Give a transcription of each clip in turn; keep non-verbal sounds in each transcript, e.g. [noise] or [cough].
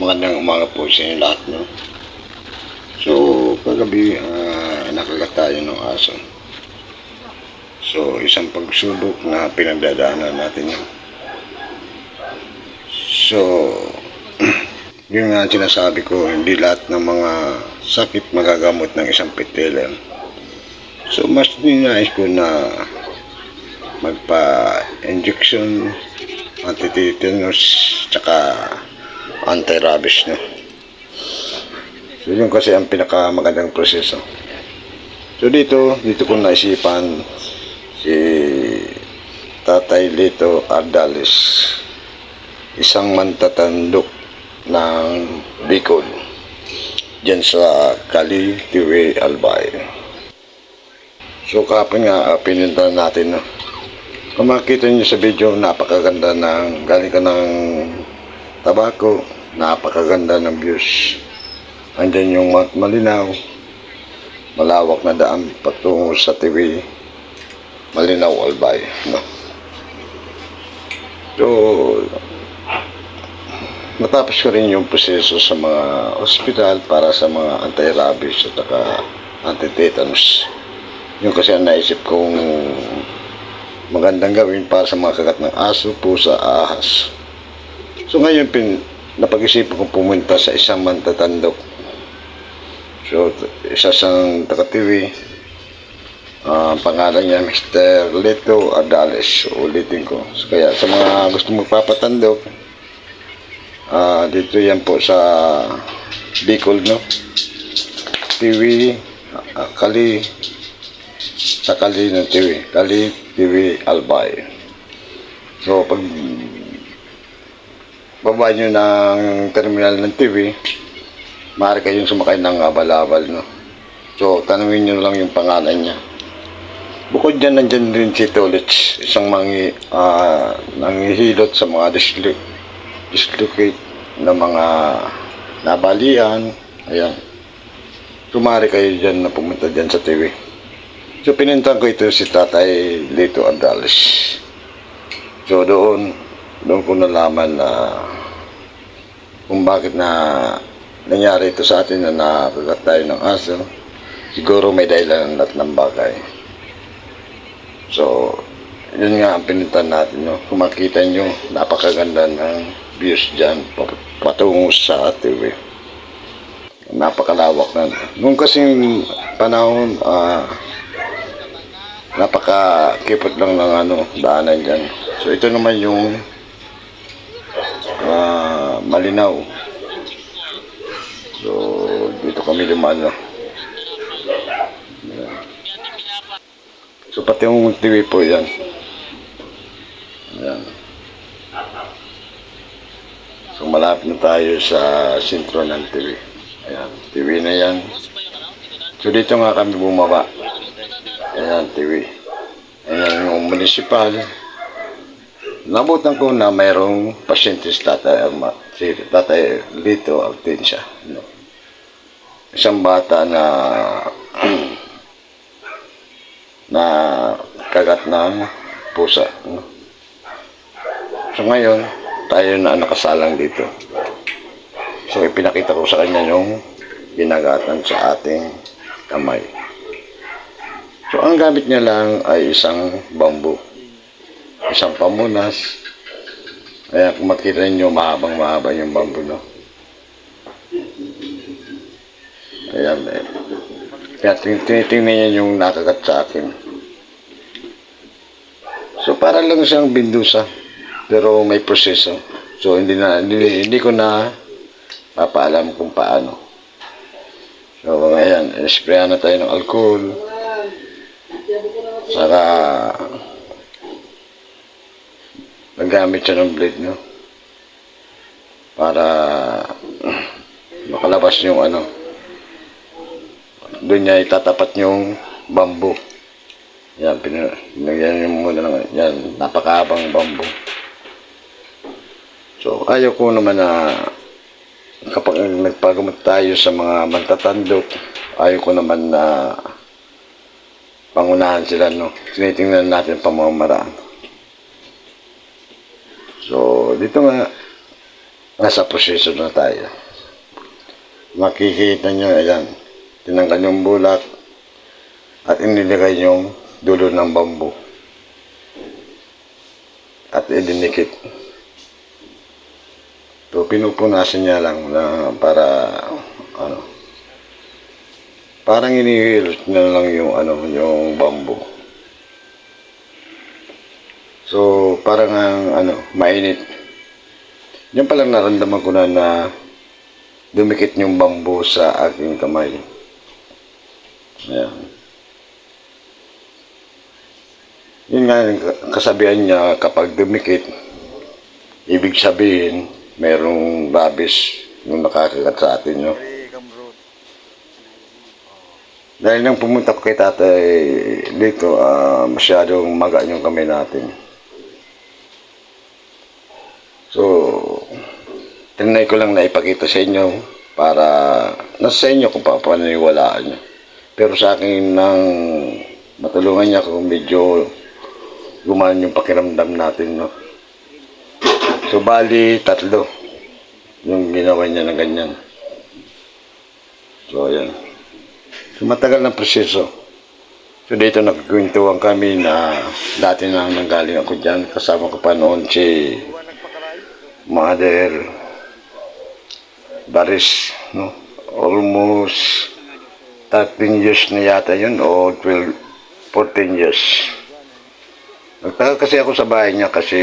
Magandang umaga po sa inyo lahat, no? So, kagabi, ah, nakagat tayo ng aso. So, isang pagsubok na pinagdadaanan natin yun. So, [clears throat] yun nga sinasabi ko, hindi lahat ng mga sakit magagamot ng isang piteler. So, mas ninais ko na magpa-injection, anti-tetanus, tsaka anti-rabies, no? So, yun kasi ang pinakamagandang proseso. So, dito, dito ko naisipan si Tatay Lito Ardalis, isang mantatandok ng Bicol, dyan sa Cali, TV, Albay. So, kapag nga, uh, pininta natin, no? Kung makikita niyo sa video, napakaganda ng, galing ka ng tabako, napakaganda ng views. Andyan yung mat- malinaw, malawak na daan patungo sa TV, malinaw albay. No? So, natapos ko rin yung proseso sa mga ospital para sa mga anti-rabies at saka anti-tetanus. Yung kasi ang naisip kong magandang gawin para sa mga kagat ng aso, pusa, ahas. So ngayon, pin, napag-isipan kong pumunta sa isang mantatandok. So, isa siyang taga-TV. Ah, ang pangalan niya, Mr. Leto Adales. Ulitin ko. So, kaya sa mga gusto magpapatandok, ah dito yan po sa Bicol, no? TV, ah, Kali, sa Kali ng TV. Kali TV Albay. So, pag baba nyo ng terminal ng TV, maaari kayong sumakay ng abal-abal, no? So, tanungin nyo lang yung pangalan niya. Bukod dyan, nandyan rin si Tolits, isang mangi, ah, nangihilot sa mga dislocate na mga nabalian. Ayan. Sumari kayo dyan na pumunta dyan sa TV. So, pinintan ko ito si Tatay Lito Andales. So, doon, doon ko nalaman na kung bakit na nangyari ito sa atin na nakagat tayo ng aso. Siguro may dahilan lahat ng bagay. So, yun nga ang pinintan natin. No? Kung makita nyo, napakaganda ng views dyan pa- patungo sa TV. Napakalawak na. Nung kasing panahon, ah, napaka-kipot lang ng ano, daanan dyan. So, ito naman yung malinaw. So, dito kami lumano. Ayan. So, pati yung TV po yan. Ayan. So, malapit na tayo sa sentro ng TV. Ayan, TV na yan. So, dito nga kami bumaba. Ayan, TV. Ayan yung municipal. Nabutan ko na mayroong pasyente Ama, si tatay Lito Altensya. No? Isang bata na [clears throat] na kagat ng pusa. No? So ngayon, tayo na nakasalang dito. So ipinakita ko sa kanya yung ginagatan sa ating kamay. So ang gamit niya lang ay isang bamboo isang pamunas. Ayan, kung makita ninyo, mahabang mahaba yung bamboo, no? Ayan, eh. Kaya tin- tinitingnan niya yung nakagat sa akin. So, para lang siyang bindusa. Pero may proseso. So, hindi na, hindi, hindi ko na papaalam kung paano. So, ayan, sprayan na tayo ng alcohol. Saka, nagamit siya ng blade, no? Para makalabas yung ano. Doon niya itatapat yung bamboo. Yan, pina, pinagyan niyo muna ng, yan, napakahabang bamboo. So, ayaw ko naman na kapag nagpagamot tayo sa mga magtatandok, ayaw ko naman na pangunahan sila, no? Tinitingnan natin pamamaraan. So, dito nga, nasa proseso na tayo. Makikita nyo, ayan, tinanggal yung bulat at inilagay yung dulo ng bambu at idinikit. So, pinupunasan niya lang na para, ano, parang inihilot na lang yung, ano, yung bambu. So, parang ang, ano, mainit. Yan palang naramdaman ko na na dumikit yung bambu sa aking kamay. Ayan. Yun nga yung kasabihan niya kapag dumikit, ibig sabihin, merong rabis yung nakakagat sa atin. No? Dahil nang pumunta ko kay tatay dito, ah, masyadong magaan yung kamay natin. So, tinry ko lang na ipakita sa inyo para nasa sa inyo kung papaniniwalaan nyo. Pero sa akin nang matulungan niya kung medyo gumaan yung pakiramdam natin, no? So, bali, tatlo yung ginawa niya na ganyan. So, ayan. So, matagal ng proseso. So, dito nagkikwentuhan kami na dati na nanggaling ako dyan. Kasama ko pa noon si Mother Baris, no? Almost 13 years na yata yun o 12, 14 years. Nagtagal kasi ako sa bahay niya kasi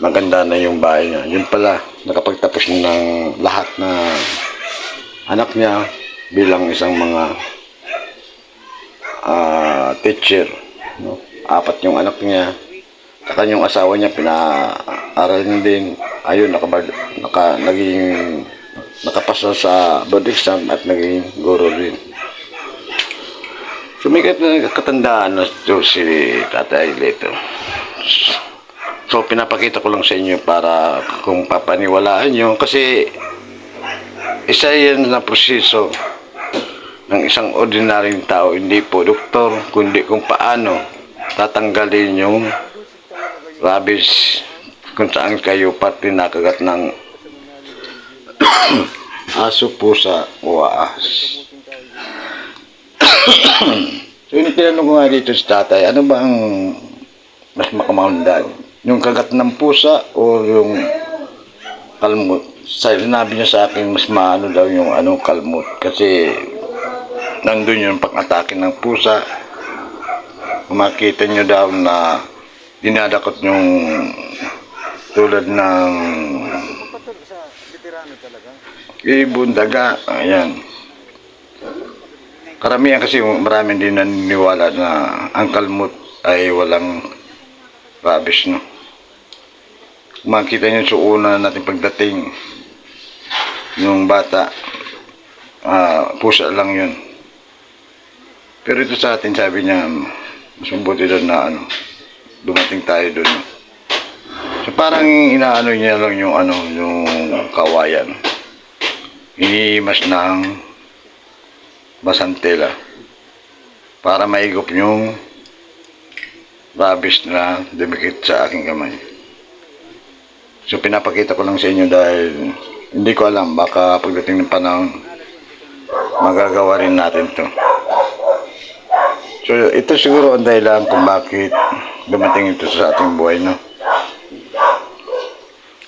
maganda na yung bahay niya. Yun pala, nakapagtapos ng lahat na anak niya bilang isang mga ah, teacher. No? Apat yung anak niya. Saka yung asawa niya pinaaral niya din. Ayun, nakabag, naka, naging nakapasa sa board exam at naging guro din. Sumikat na katandaan na ito si Tatay Lito. So, pinapakita ko lang sa inyo para kung papaniwalaan nyo. Kasi, isa yan na proseso ng isang ordinaryong tao, hindi po doktor, kundi kung paano tatanggalin yung rabies kung saan kayo pati nakagat ng [clears throat] aso, pusa o ahas. so, yung tinanong ko nga dito sa tatay, ano ba ang mas makamaundan? Yung kagat ng pusa o yung kalmot? Sinabi niya sa akin, mas maano daw yung ano, kalmot. Kasi nandun yung pag-atake ng pusa. Makita nyo daw na dinadakot yung tulad ng ibon, daga, ayan. Karamihan kasi maraming din naniniwala na ang kalmot ay walang rabies, no? Makita nyo sa una natin pagdating, yung bata, ah, pusa lang yun. Pero ito sa atin, sabi niya, mas mabuti doon na ano, dumating tayo doon. So parang inaano niya lang yung ano, yung kawayan. Iniimas ng basantela para maigop yung rabies na dumikit sa aking kamay. So pinapakita ko lang sa inyo dahil hindi ko alam baka pagdating ng panahon magagawa rin natin to. So ito siguro ang dahilan kung bakit dumating ito sa ating buhay, no?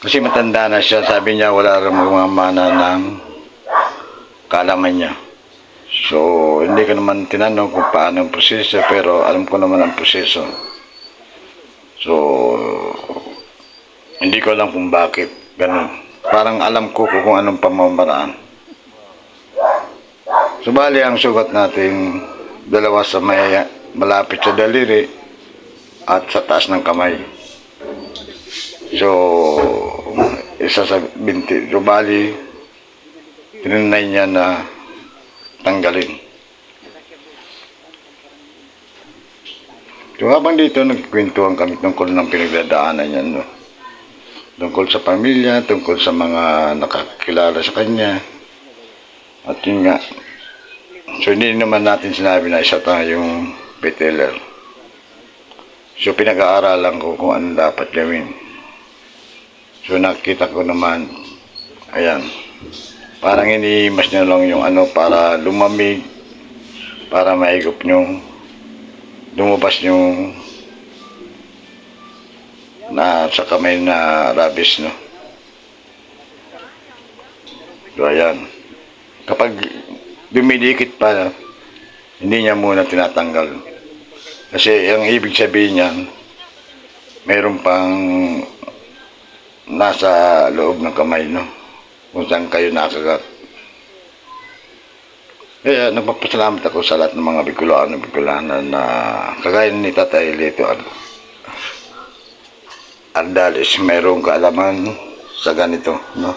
Kasi matanda na siya, sabi niya wala rin mga mana ng kalaman niya. So, hindi ko naman tinanong kung paano ang proseso, pero alam ko naman ang proseso. So, hindi ko alam kung bakit ganun. Parang alam ko kung anong pamamaraan. So, bali ang sugat natin dalawa sa may malapit sa daliri at sa taas ng kamay. So, isa sa binti. So, bali, tinanay niya na tanggalin. So, habang dito, nagkwentuhan kami tungkol ng pinagdadaanan niya, no? Tungkol sa pamilya, tungkol sa mga nakakilala sa kanya. At yun nga. So, hindi naman natin sinabi na isa tayong beteller. So, pinag-aaralan ko kung ano dapat gawin. So nakita ko naman, ayan, parang iniimas niya lang yung ano para lumamig, para maigop yung lumabas yung na sa kamay na rabies, no? So, ayan. Kapag dumidikit pa, hindi niya muna tinatanggal. Kasi ang ibig sabihin niyan, mayroon pang nasa loob ng kamay, no? Kung saan kayo nakagat. Kaya nagpapasalamat ako sa lahat ng mga Bicolano, Bicolana na kagaya ni Tatay Lito Ar Ardalis, mayroong kaalaman sa ganito, no?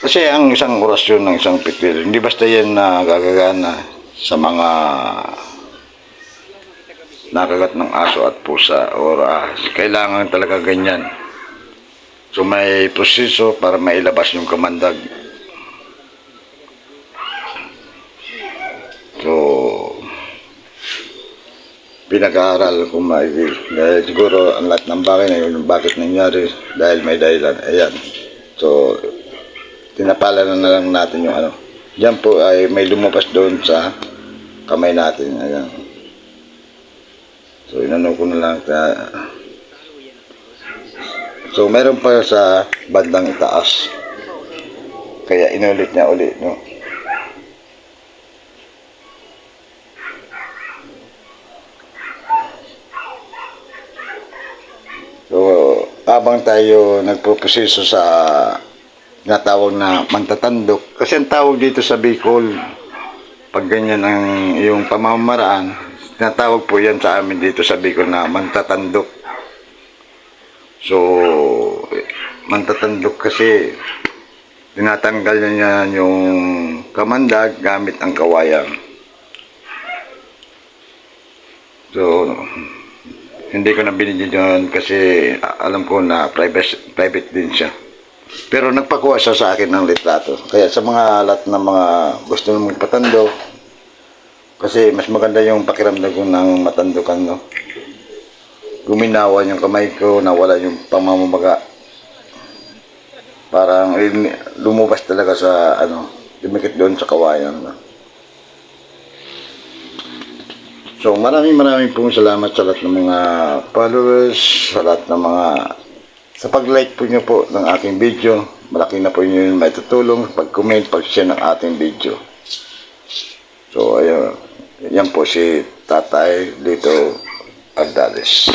Kasi ang isang orasyon ng isang pitwil, hindi basta yan na gagagana sa mga nakagat ng aso at pusa or ah, kailangan talaga ganyan. So may proseso para mailabas yung kamandag. So pinag-aaral kung maigil. Dahil siguro ang lahat ng bagay na yun, bakit nangyari, dahil may dahilan. Ayan. So, tinapala na, na lang natin yung ano. Yan po ay may lumabas doon sa kamay natin. Ayan. Inano ko na lang. Ta so, meron pa sa bandang itaas. Kaya inulit niya ulit, no? So, habang tayo nagpuproseso sa natawag na mantatandok, kasi ang tawag dito sa Bicol, pag ganyan ang yung pamamaraan, tinatawag po yan sa amin dito sa Bicol na mantatandok. So, mantatandok kasi tinatanggal niya yung kamandag gamit ang kawayan. So, hindi ko na binigyan yun kasi alam ko na private, private din siya. Pero nagpakuha siya sa akin ng litrato. Kaya sa mga lahat ng mga gusto mong patando, kasi mas maganda yung pakiramdam ko ng matandukan, no? Guminawa yung kamay ko, nawala yung pamamaga. Parang in- lumabas talaga sa, ano, lumikit doon sa kawayan, no? So maraming maraming pong salamat sa lahat ng mga followers, sa lahat ng mga sa pag-like po nyo po ng aking video. Malaki na po yun may tutulong pag-comment, pag-share ng ating video. So ayun, yan po si Tatay Lito Ardales.